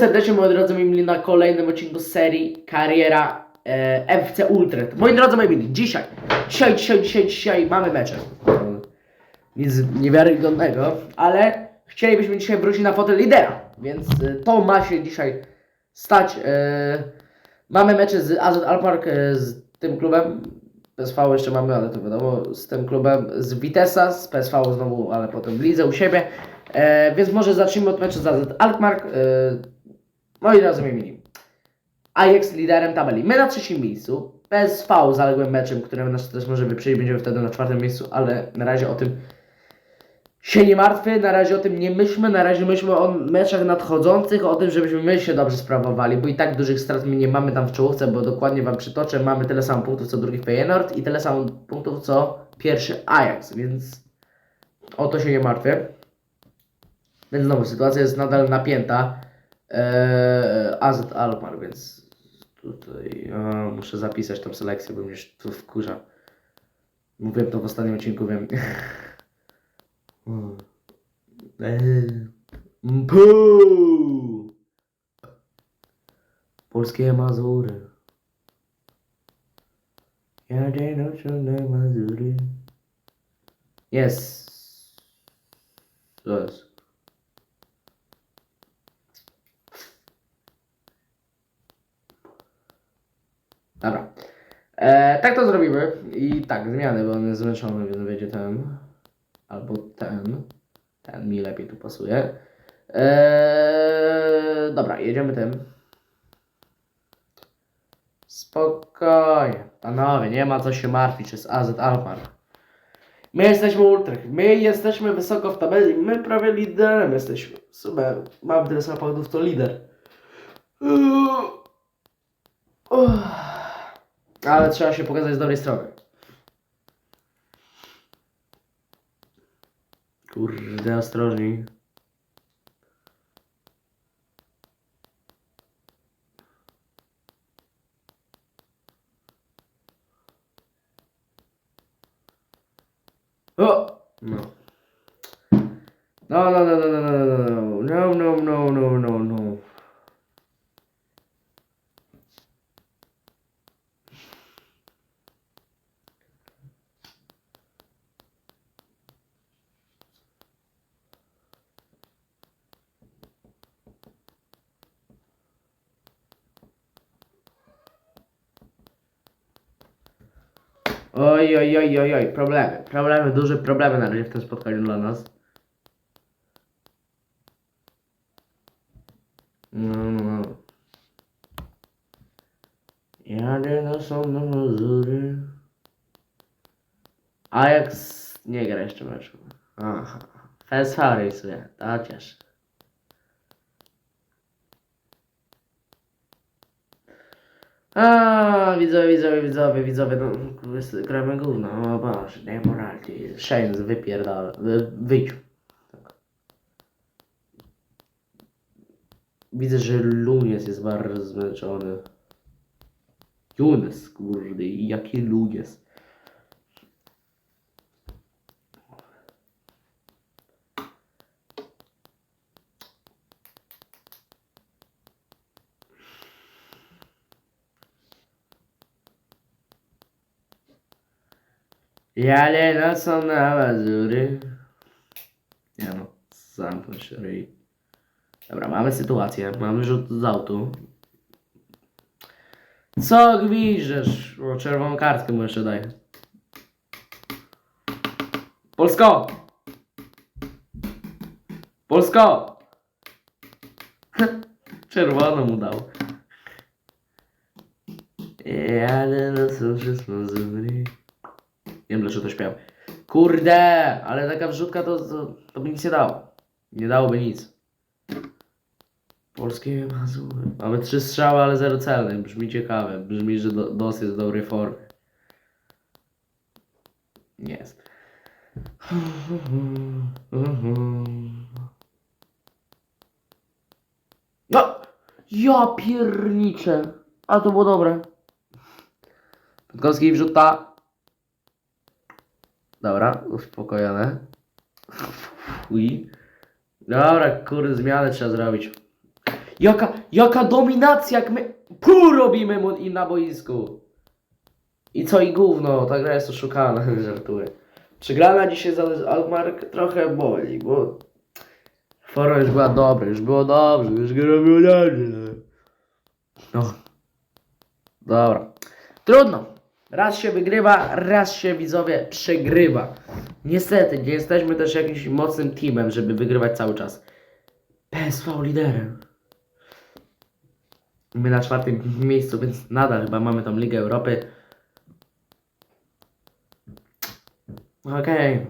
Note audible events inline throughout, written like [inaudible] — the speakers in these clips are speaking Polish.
serdecznie moi drodzy moi mili na kolejnym odcinku serii Kariera e, FC Ultrat. Moi drodzy moi mili, dzisiaj, dzisiaj, dzisiaj, dzisiaj, dzisiaj mamy mecze. Nic niewiarygodnego, ale chcielibyśmy dzisiaj wrócić na fotel lidera, więc e, to ma się dzisiaj stać. E, mamy mecze z AZ Alpark, e, z tym klubem, PSV jeszcze mamy, ale to wiadomo, z tym klubem, z Vitessa, z PSV znowu, ale potem w lidze u siebie. E, więc może zacznijmy od meczu z AZ Alkmaar. E, moi mili. Ajax liderem tabeli. My na trzecim miejscu. PSV zaległym meczem, którym nas też może wyprzedzić. Będziemy wtedy na czwartym miejscu, ale na razie o tym się nie martwy, na razie o tym nie myślmy, na razie myślmy o meczach nadchodzących, o tym, żebyśmy my się dobrze sprawowali, bo i tak dużych strat my nie mamy tam w czołówce, bo dokładnie Wam przytoczę, mamy tyle samo punktów co drugi Feyenoord i tyle samo punktów co pierwszy Ajax, więc o to się nie martwię. Więc znowu sytuacja jest nadal napięta. Eee, AZ Alkmaar, więc tutaj a, muszę zapisać tą selekcję, bo mnie już to wkurza. Mówiłem to w ostatnim odcinku, wiem. Mm. Eee, Mpu! Polskie Mazury. Jadę nocą Mazury. Jest. To jest. Dobra. E, tak to zrobimy. I tak, zmiany, bo on jest zmęczony, więc będzie ten. Albo ten. Ten mi lepiej tu pasuje. E, dobra, jedziemy tym. Spokojnie. Panowie, nie ma co się martwić, jest AZ Alpar. My jesteśmy ultra, my jesteśmy wysoko w tabeli, my prawie liderem jesteśmy. Super, mam tyle samochodów, to lider. Uff. Ale trzeba się pokazać z dobrej strony. Kurde, ostrożniej. O! No. No, no, no, no, no, no, no, no, no, no, no, no, no. Oj, oj, oj, oj, oj, problemy, problemy, duże problemy na razie w tym spotkaniu dla nas. No, no, no. Jadę na są na Mazury. Ajax nie gra jeszcze meczu. Aha. PSV rysuje, to cieszy. A, widzowie, widzowie, widzowie, widzowie, no, gramy gówno, o Boże, nie moralnie, Shanes wypierdala, wy, wyjdź. Tak. Widzę, że Lunes jest bardzo zmęczony. Lunes, kurde, jaki Lunes. Jadę nocą na Mazury. Nie no, zamknąć ryj. Dobra, mamy sytuację. Mamy rzut z autu. Co gwiżesz? O, czerwoną kartkę mu jeszcze daję. Polsko! Polsko! [laughs] Czerwono mu dał. Jadę nocą przez Mazury. Nie wiem dlaczego to śpiewam. Kurde, ale taka wrzutka to, to, to by nic nie dało. Nie dałoby nic. Polskie Mazury. Mamy trzy strzały, ale zero celnych. Brzmi ciekawe. Brzmi, że do, DOS jest w dobrej formie. Jest. No! Ja pierniczę. A to było dobre. Piątkowski wrzuta. Dobra, uspokojone. Uj. Dobra, kurde, zmianę trzeba zrobić. Jaka, jaka dominacja, jak my pół robimy im na boisku. I co i gówno, ta gra jest oszukana, [laughs] żartuję. Przegrana dzisiaj za Almark trochę boli, bo forma już była dobra, już było dobrze, już gra było dobrze. No. Dobra. Trudno. Raz się wygrywa, raz się widzowie przegrywa. Niestety, nie jesteśmy też jakimś mocnym teamem, żeby wygrywać cały czas. PSV liderem. My na czwartym miejscu, więc nadal chyba mamy tą Ligę Europy. Okej.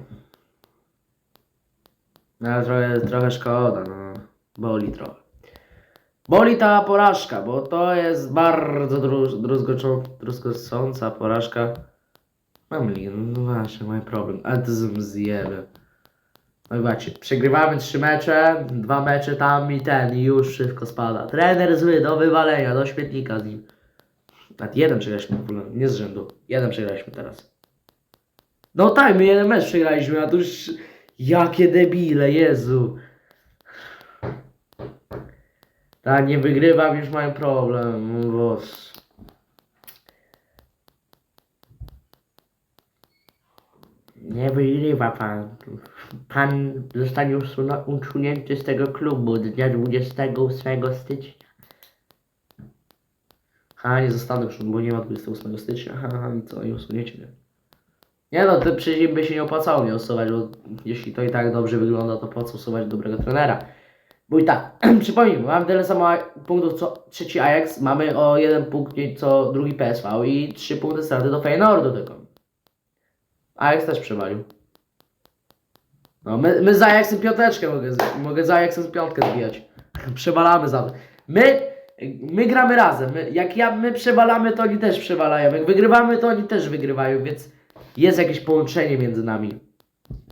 No ale trochę, trochę szkoda, no. Boli trochę. Boli ta porażka, bo to jest bardzo druzgocąca porażka. Mam ligę, no właśnie, mój problem. Autyzm zjebie. No i właśnie, przegrywamy trzy mecze, dwa mecze tam i ten, i już wszystko spada. Trener zły, do wywalenia, do śmietnika z nim. Nawet jeden przegraliśmy, nie z rzędu. Jeden przegraliśmy teraz. No tak, my jeden mecz przegraliśmy, a tu już... Jakie debile, Jezu. Tak, nie wygrywam, już mają problem, bo... Nie wygrywa pan. Pan zostanie usunięty z tego klubu dnia 28 stycznia. Ha, nie zostanę już, bo nie ma 28 stycznia. Ha, ha, i co, i usuniecie mnie. Nie no, to przecież by się nie opłacało mnie usuwać, bo jeśli to i tak dobrze wygląda, to po co usuwać dobrego trenera? Bo i tak, [clears throat] przypomnijmy, mamy tyle samo punktów co trzeci Ajax, mamy o jeden punkt co drugi PSV i trzy punkty straty do Feyenoordu tylko. Ajax też przewalił. No, my, my z Ajaxem piąteczkę mogę, mogę z Ajaxem piątkę zbijać. [laughs] Przewalamy za. My, my gramy razem. My, jak ja, my przewalamy, to oni też przewalają. Jak wygrywamy, to oni też wygrywają, więc jest jakieś połączenie między nami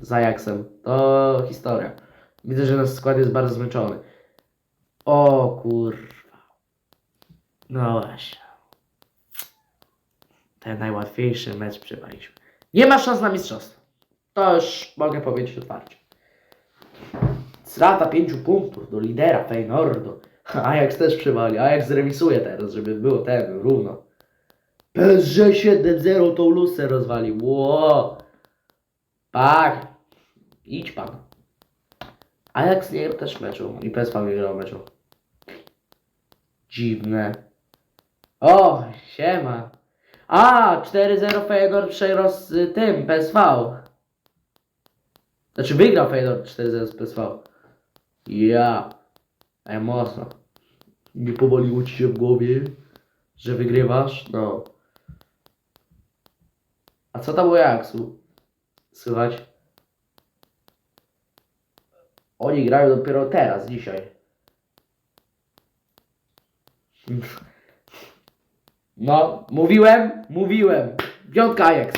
z Ajaxem. To historia. Widzę, że nasz skład jest bardzo zmęczony. O kurwa. No właśnie. Ten najłatwiejszy mecz przewaliśmy. Nie ma szans na mistrzostwo. To już mogę powiedzieć otwarcie. Strata pięciu punktów do lidera Feyenoordu. Ajax też przewali. Ajax zremisuje teraz, żeby było ten, równo. PSG 7-0 tą lusę rozwalił. Ło. Tak. Idź pan. Ajax nie grał też meczu. I PSV nie grał meczu. Dziwne. O, siema. A, 4-0 Feyenoord przegrał z y, tym, PSV. Znaczy wygrał Feyenoord 4-0 z PSV. Ja. Ej, mocno. Nie powaliło ci się w głowie, że wygrywasz? No. A co tam u Ajaxu? Słychać? Oni grają dopiero teraz, dzisiaj. No, mówiłem, mówiłem. Piątka Ajax.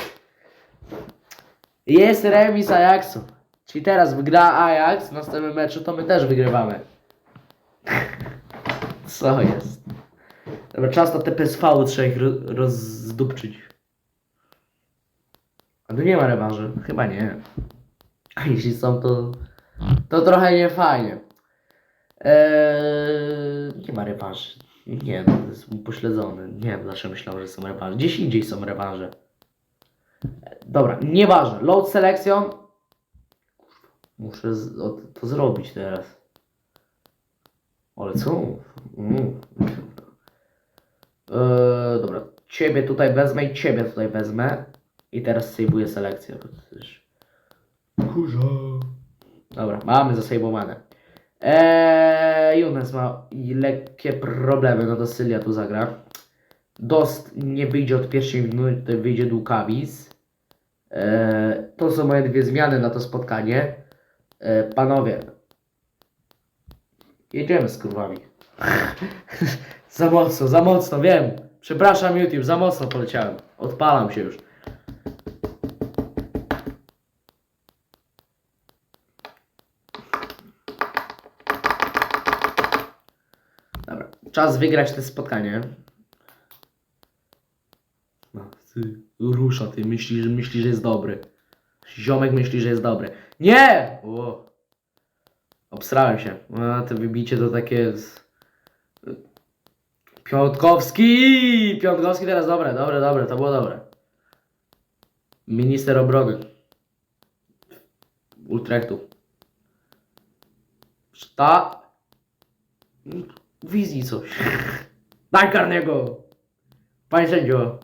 Jest remis Ajaxu. Czyli teraz wygra Ajax w następnym meczu, to my też wygrywamy. [laughs] Co jest? Dobra, czas na te PSV trzeba ich ro- rozdupczyć. A tu nie ma rewanży? Chyba nie. A jeśli są, to, to trochę nie fajnie. Eee, nie ma rewanży. Nie, no, jest upośledzony. Nie wiem, zawsze myślałem, że są rewanże. Gdzieś indziej są rewanże. Dobra, nieważne. Load selection. Muszę z, o, to zrobić teraz. Ale co? Mm. Eee, dobra, ciebie tutaj wezmę i ciebie tutaj wezmę. I teraz sejbuję selekcję. Kurza. Dobra, mamy zasejbowane. Eee, Younes ma lekkie problemy, no to Sylia tu zagra. Dost nie wyjdzie od pierwszej minuty, wyjdzie Dłukawis. Eee, to są moje dwie zmiany na to spotkanie. Eee, panowie, jedziemy z kurwami. [laughs] za mocno, za mocno, wiem. Przepraszam YouTube, za mocno poleciałem. Odpalam się już. Dobra, czas wygrać to spotkanie. No, rusza, ty myślisz, myśli, że jest dobry. Ziomek myśli, że jest dobry. Nie! O. Obstrałem się. No, to wybicie to takie... z- Piątkowski! Piątkowski teraz dobre, dobre, dobre, to było dobre. Minister obrony. Utrechtu. Ta... Wizji coś. Daj karnego! Panie sędzio.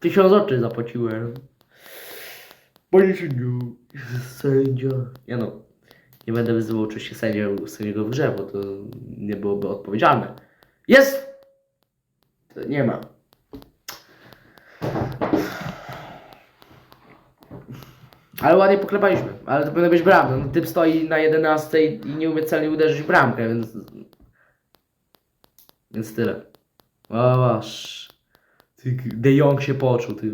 Tysiąc oczy zapłaciłem. Panie sędzio. Sędzia. Ja no. Nie będę wyzywał oczywiście sędziego, sędziego w grze, bo to nie byłoby odpowiedzialne. Jest! To nie ma. Ale ładnie poklepaliśmy. Ale to powinno być bramka. No, typ stoi na 11 i nie umie celnie uderzyć w bramkę, więc... Więc tyle. Masz. De Jong się poczuł, ty.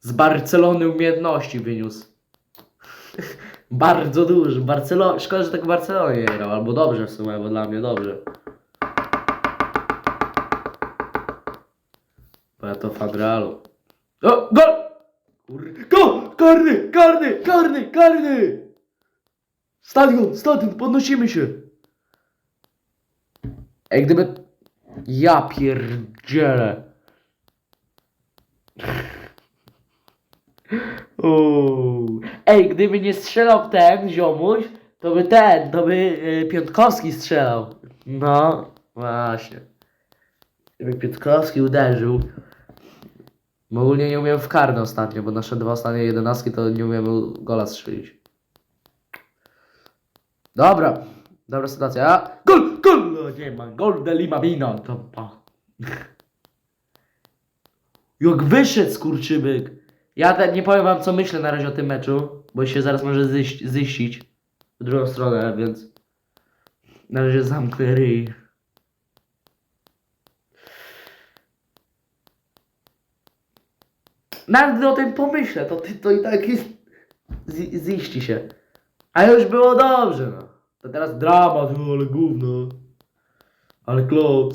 Z Barcelony umiejętności wyniósł. [laughs] Bardzo duży. Barcelo... Szkoda, że tak w Barcelonie nie grał. Albo dobrze w sumie, bo dla mnie dobrze. Bo ja to fan Realu. O, gol! Kurde. Gol! Karny! Karny! Karny! Karny! Stadion! Stadion! Podnosimy się! Ej, gdyby... Ja pierdzielę. Uuu. Ej, gdyby nie strzelał ten ziomuś, to by ten, to by y, Piątkowski strzelał. No, właśnie. Gdyby Piątkowski uderzył. Bo ogólnie nie umiem w karne ostatnio, bo nasze dwa ostatnie jedenastki to nie umiemy gola strzelić. Dobra, dobra sytuacja. Gol, gol! No, Nie ma, gol de Lima Bino. To, pa. Jak wyszedł skurczybyk. Ja te, nie powiem wam co myślę na razie o tym meczu, bo się zaraz może zyś, w drugą stronę, więc na razie zamknę ryj. Nawet gdy o tym pomyślę, to, to i tak jest, ziści się. A już było dobrze, no. To teraz dramat, no, ale gówno. Ale klot.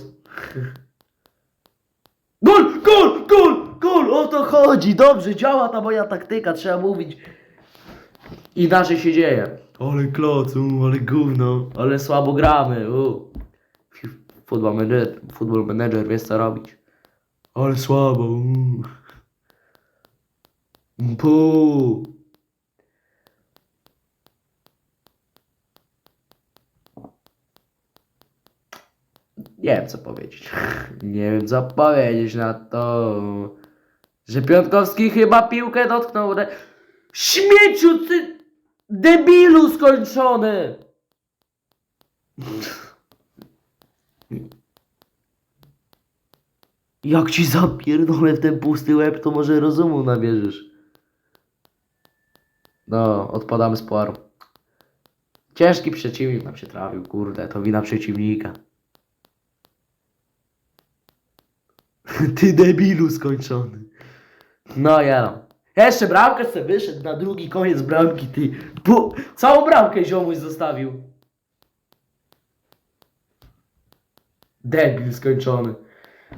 Gol, gol, gol, gol, o to chodzi, dobrze, działa ta moja taktyka, trzeba mówić. Inaczej się dzieje. Ale klot, u, ale gówno, ale słabo gramy, u. Football manager, football manager wie co robić. Ale słabo, u. Nie wiem co powiedzieć. Nie wiem co powiedzieć na to. Że Piątkowski chyba piłkę dotknął. Re... Śmieciu ty debilu skończony! Jak ci zapierdolę w ten pusty łeb, to może rozumu nabierzesz. No, odpadamy z puaru. Ciężki przeciwnik nam się trafił, kurde, to wina przeciwnika. [laughs] Ty debilu skończony. No ja no. Jeszcze bramkę sobie wyszedł na drugi koniec bramki, ty. Bu całą bramkę ziomuś zostawił. Debil skończony.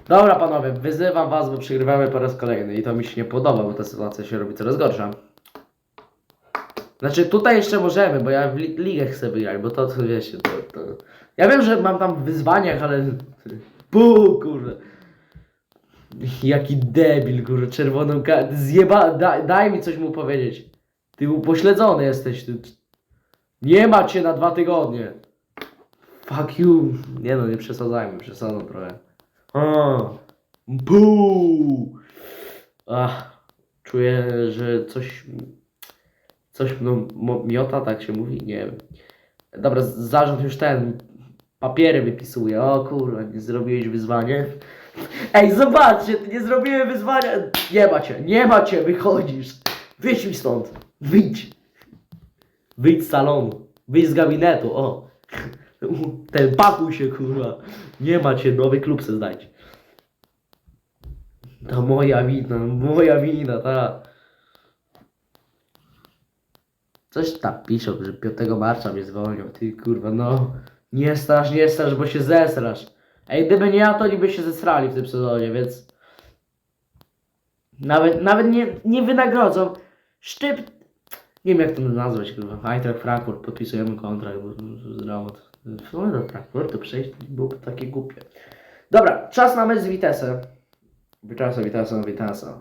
Dobra panowie, wyzywam was, bo przegrywamy po raz kolejny i to mi się nie podoba, bo ta sytuacja się robi coraz gorsza. Znaczy tutaj jeszcze możemy, bo ja w li ligę chcę wygrać, bo to, to wiecie, to, to... Ja wiem, że mam tam w wyzwaniach, ale... Pu, kurde. Jaki debil, kurde, czerwoną kartę. Zjeba... Daj, mi coś mu powiedzieć. Ty upośledzony jesteś, ty. Nie ma cię na dwa tygodnie. Fuck you. Nie no, nie przesadzajmy, przesadzam trochę. Buu. Ach, czuję, że coś... Coś no, miota, tak się mówi? Nie wiem. Dobra, zarząd już ten papiery wypisuje. O kurwa, nie zrobiłeś wyzwanie. Ej, zobaczcie, nie zrobiłem wyzwania. Nie ma cię, nie ma cię, wychodzisz. Wyjdź mi stąd. Wyjdź. Wyjdź z salonu. Wyjdź z gabinetu, o. Ten pakuj się, kurwa. Nie ma cię, nowy klub se znajdź. To moja wina, moja wina, tak. Coś tam piszą, że 5 marca mnie zwolnią. Ty kurwa, no. Nie strasz, nie strasz, bo się zesrasz. Ej, gdyby nie ja, to oni by się zesrali w tym sezonie, więc... Nawet, nawet nie, nie wynagrodzą. Szczyp... Nie wiem jak to nazwać, kurwa. Eintracht Frankfurt, podpisujemy kontrakt, bo dramat. W sumie do Frankfurtu przejść byłoby takie głupie. Dobra, czas na mecz z Vitesse. Vitesse, Vitesse, Vitesse.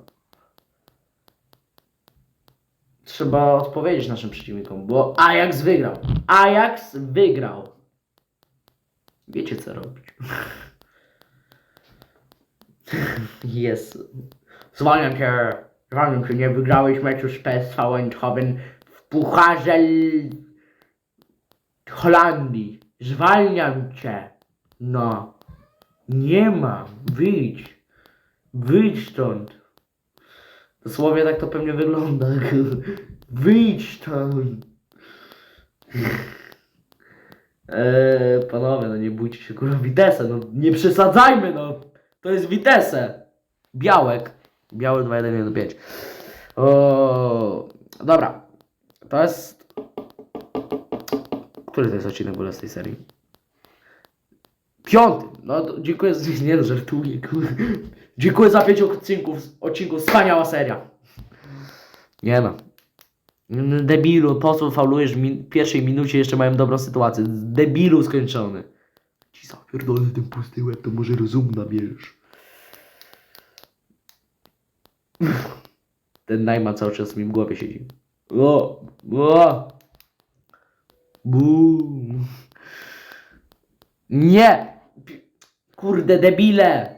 Trzeba odpowiedzieć naszym przeciwnikom, bo Ajax wygrał. Ajax wygrał. Wiecie co robić. Jest. Zwalniam cię. Zwalniam cię. Nie wygrałeś meczu z PSV Eindhoven w Pucharze L- Holandii. Zwalniam cię. No. Nie ma. Wyjdź. Wyjdź stąd. Dosłownie tak to pewnie wygląda. [laughs] Wyjdź stąd. Eee, panowie, no nie bójcie się kurwa Vitesse, no nie przesadzajmy, no. To jest Vitesse. Białek. Biały 2115. O, dobra. To jest... Który to jest odcinek w ogóle z tej serii? Piąty. No dziękuję za... [laughs] Nie no, żartuję. Dziękuję za pięć odcinków. Odcinków. Wspaniała seria. Nie no. Mm, Debilu, po co faulujesz w min- pierwszej minucie, jeszcze mają dobrą sytuację. Debilu skończony. Ci zapierdolę ten pusty łeb, to może rozum nabierzesz. Ten najma cały czas mi w głowie siedzi. O! O! Bum. Nie! Kurde, debile!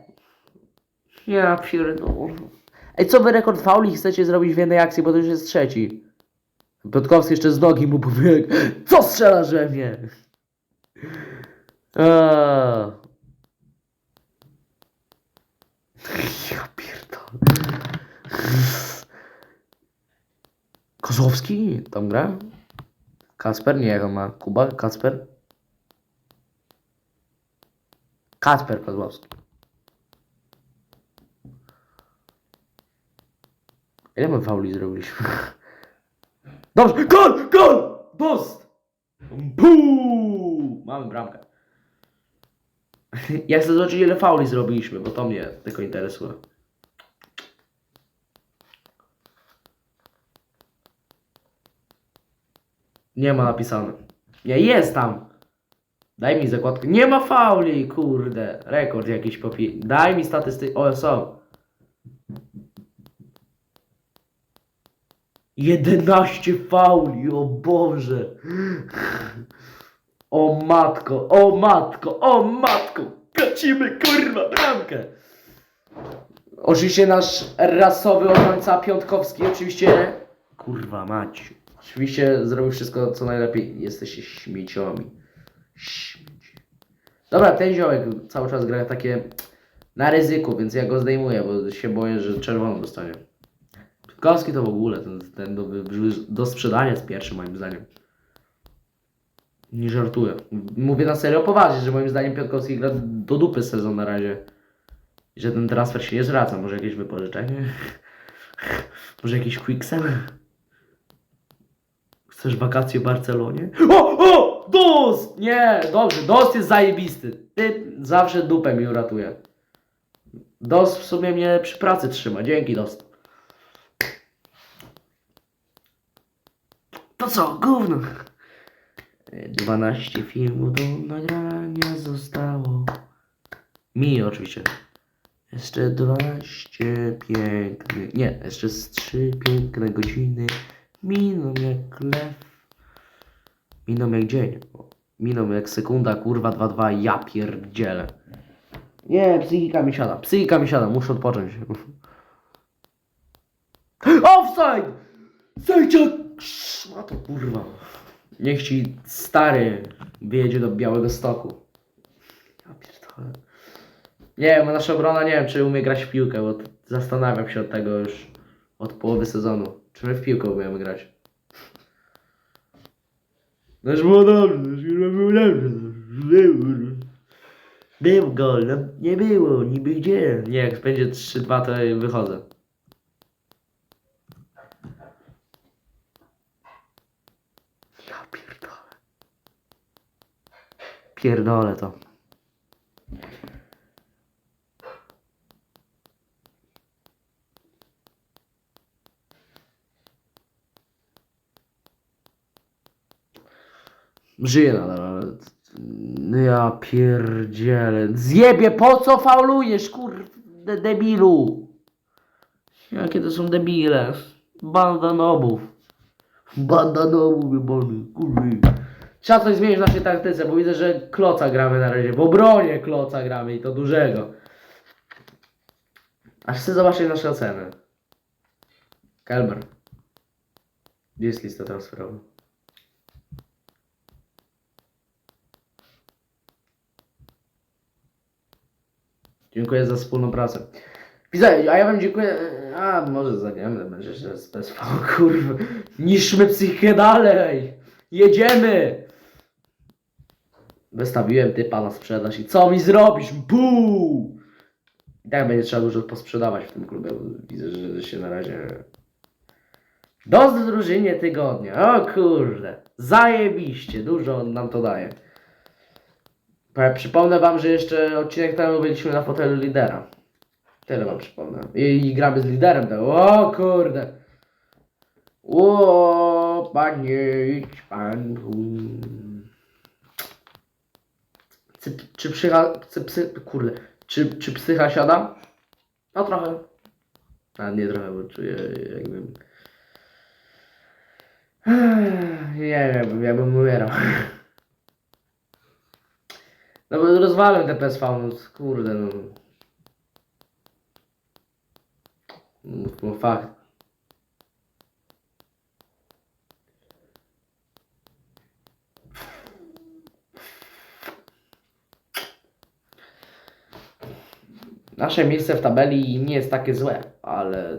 Ja pierdolę. Ej, co wy rekord fauli chcecie zrobić w jednej akcji, bo to już jest trzeci. Piotkowski jeszcze z nogi mu powie, co strzelasz we mnie? Eee. Ja pierdolę. Kozłowski tam gra? Kasper? Nie, jak on ma? Kuba? Kasper? Kasper Kozłowski. Ile my fauli zrobiliśmy? Dobrze, gol! Gol! Boost! Puu! Mamy bramkę. Ja chcę zobaczyć ile fauli zrobiliśmy, bo to mnie tylko interesuje. Nie ma napisane. Nie, jest tam. Daj mi zakładkę. Nie ma fauli, kurde. Rekord jakiś popi... Daj mi statystyki. O, są. 11 fauli, o Boże. O matko, o matko, o matko. Kacimy kurwa bramkę. Oczywiście nasz rasowy obrońca Piątkowski, oczywiście... Kurwa mać. Oczywiście zrobił wszystko co najlepiej. Jesteście śmieciami. Śmieci. Dobra, ten ziołek cały czas gra takie na ryzyku, więc ja go zdejmuję, bo się boję, że czerwoną dostanie. Piątkowski to w ogóle, ten, ten do, do sprzedania jest pierwszy moim zdaniem. Nie żartuję. Mówię na serio poważnie, że moim zdaniem Piątkowski gra do dupy sezon na razie. I że ten transfer się nie zwraca. Może jakieś wypożyczenie? [laughs] Może jakiś quicksell? Chcesz wakacje w Barcelonie? O! O! Dost! Nie! Dobrze, Dost jest zajebisty. Ty zawsze dupę mi uratuje. Dost w sumie mnie przy pracy trzyma. Dzięki, Dost. To co? Gówno. 12 filmów do nagrania zostało. Mi oczywiście. Jeszcze 12 pięknych. Nie, jeszcze z 3 piękne godziny. Miną jak lew. Miną jak dzień. Miną jak sekunda, kurwa 2-2. Ja pierdzielę. Nie, psychika mi siada. Psychika mi siada, muszę odpocząć. [laughs] Offside! Sędzia! Szmato, kurwa. Niech ci stary wyjedzie do Białego Stoku. Ja pierdolę. Nie wiem, nasza obrona nie wiem, czy umie grać w piłkę, bo zastanawiam się od tego już od połowy sezonu. Czy my w piłkę umiemy grać? No już było dobrze, no już było dobrze. Był, był gol, no nie było, niby gdzie. Nie, jak będzie 3-2 to wychodzę. Pierdolę to. Żyję nadal, ale No ja pierdzielę. Zjebie, po co faulujesz, kurde debilu? Jakie to są debile? Banda nobów. Banda nobów, jebany, kurwy. Trzeba coś zmienić w naszej taktyce, bo widzę, że kloca gramy na razie. W obronie kloca gramy i to dużego. Aż chcę zobaczyć nasze oceny. Kelmer. Gdzie jest lista transferowa? Dziękuję za wspólną pracę. Widzę, a ja wam dziękuję. A, może za nie wiem, będzie że z PSV, kurwa. Niszmy psychikę dalej. Jedziemy. Wystawiłem typa na sprzedaż i co mi zrobisz? Buu! I tak będzie trzeba dużo posprzedawać w tym klubie, widzę, że się na razie... Do drużynie tygodnia. O kurde. Zajebiście. Dużo nam to daje. Przypomnę wam, że jeszcze odcinek temu byliśmy na fotelu lidera. Tyle wam przypomnę. I, i gramy z liderem. Tak. O kurde. O panie, idź pan. Czy, czy psycha, czy psy, kurde, czy, czy psycha siada? No trochę. A nie trochę, bo czuję jakbym... Nie wiem, jakbym umierał. [laughs] No bo rozwalę te PSV, no kurde. No, no fakt. Nasze miejsce w tabeli nie jest takie złe, ale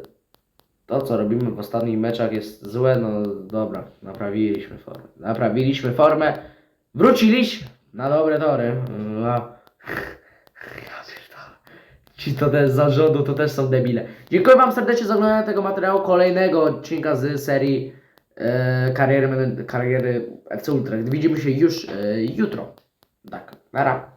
to co robimy w ostatnich meczach jest złe, no dobra, naprawiliśmy formę. Naprawiliśmy formę, wróciliśmy na dobre tory. No. Ci to też zarządu to też są debile. Dziękuję Wam serdecznie za oglądanie tego materiału, kolejnego odcinka z serii e, kariery, kariery FC Utrecht. Widzimy się już e, jutro. Tak, nara.